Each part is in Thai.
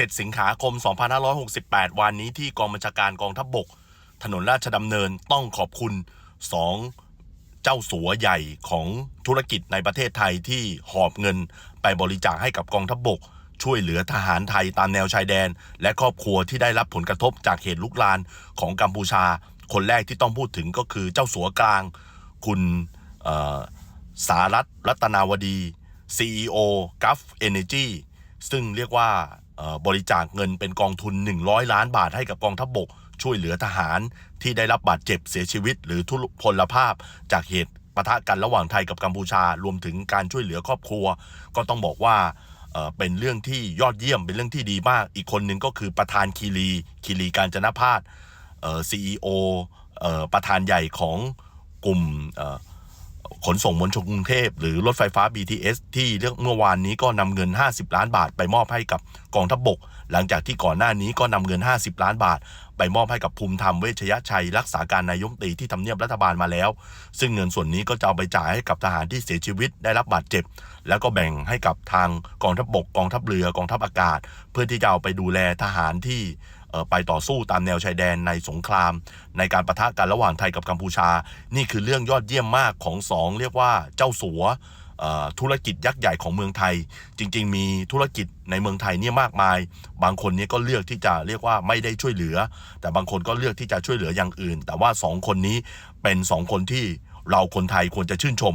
7 สิงหาคม 2568 วันนี้ที่กองบัญชาการกองทัพบบก ถนนราชดำเนินต้องขอบคุณ 2 เจ้าสัวใหญ่ของธุรกิจในประเทศไทยที่หอบเงินไปบริจาคให้กับกองทัพบบก ช่วยเหลือทหารไทยตามแนวชายแดน และครอบครัวที่ได้รับผลกระทบจากเหตุลุกลานของกัมพูชา คนแรกที่ต้องพูดถึงก็คือเจ้าสัวกลาง คุณสารัตรัตนาวดี CEO g u f Energy ซึ่งเรียกว่า บริจาคเงินเป็นกองทุน 100 ล้านบาทให้กับกองทัพบบก ช่วยเหลือทหารที่ได้รับบาดเจ็บเสียชีวิต หรือทุพพลภาพจากเหตุปะทะกันระหว่างไทยกับกัมพูชา รวมถึงการช่วยเหลือครอบครัว ก็ต้องบอกว่าเป็นเรื่องที่ยอดเยี่ยมเป็นเรื่องที่ดีมาก อีกคนหนึ่งก็คือประธานคีรี คีรีการจนพาสเอ่อ CEO เอ่อประธานใหญ่ของกลุ่ม ขนส่งมวลชนกรุงเทพหรือรถไฟฟ้า BTS ที่เรื่องเมื่อวานนี้ก็นำเงิน 50 ล้านบาท ไปมอบให้กับกองทัพบบก หลังจากที่ก่อนหน้านี้ก็นำเงิน 50 ล้านบาท ไปมอบให้กับภูมิธรรมเวชยชัย รักษาการนายกรัฐมตรีที่ทำเนียบรัฐบาลมาแล้ว ซึ่งเงินส่วนนี้ก็จะเอาไปจ่ายให้กับทหารที่เสียชีวิตได้รับบาดเจ็บ แล้วก็แบ่งให้กับทางกองทัพบบกกองทัพเรือกองทัพอากาศ เพื่อที่จะเอาไปดูแลทหารที่ ไปต่อสู้ตามแนวชายแดนในสงคราม ในการประทะกันระหว่างไทยกับกัมพูชา นี่คือเรื่องยอดเยี่ยมมากของสองเรียกว่าเจ้าสัวธุรกิจยักษ์ใหญ่ของเมืองไทย จริง ๆ มีธุรกิจในเมืองไทยเนี่ยมากมาย บางคนเนี่ยก็เลือกที่จะเรียกว่าไม่ได้ช่วยเหลือ แต่บางคนก็เลือกที่จะช่วยเหลืออย่างอื่น แต่ว่าสองคนนี้เป็นสองคนที่เราคนไทยควรจะชื่นชม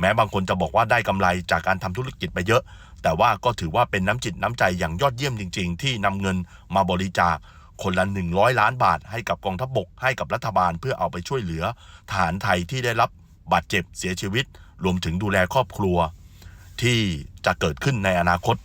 แม้บางคนจะบอกว่าได้กำไรจากการทำธุรกิจไปเยอะ แต่ว่าก็ถือว่าเป็นน้ำจิตน้ำใจอย่างยอดเยี่ยมจริง ๆ ที่นำเงินมาบริจาค คนละ 100 ล้านบาท ให้กับกองทัพบบกให้กับรัฐบาลเพื่อเอาไปช่วยเหลือทหารไทยที่ได้รับบาดเจ็บเสียชีวิต รวมถึงดูแลครอบครัว ที่จะเกิดขึ้นในอนาคต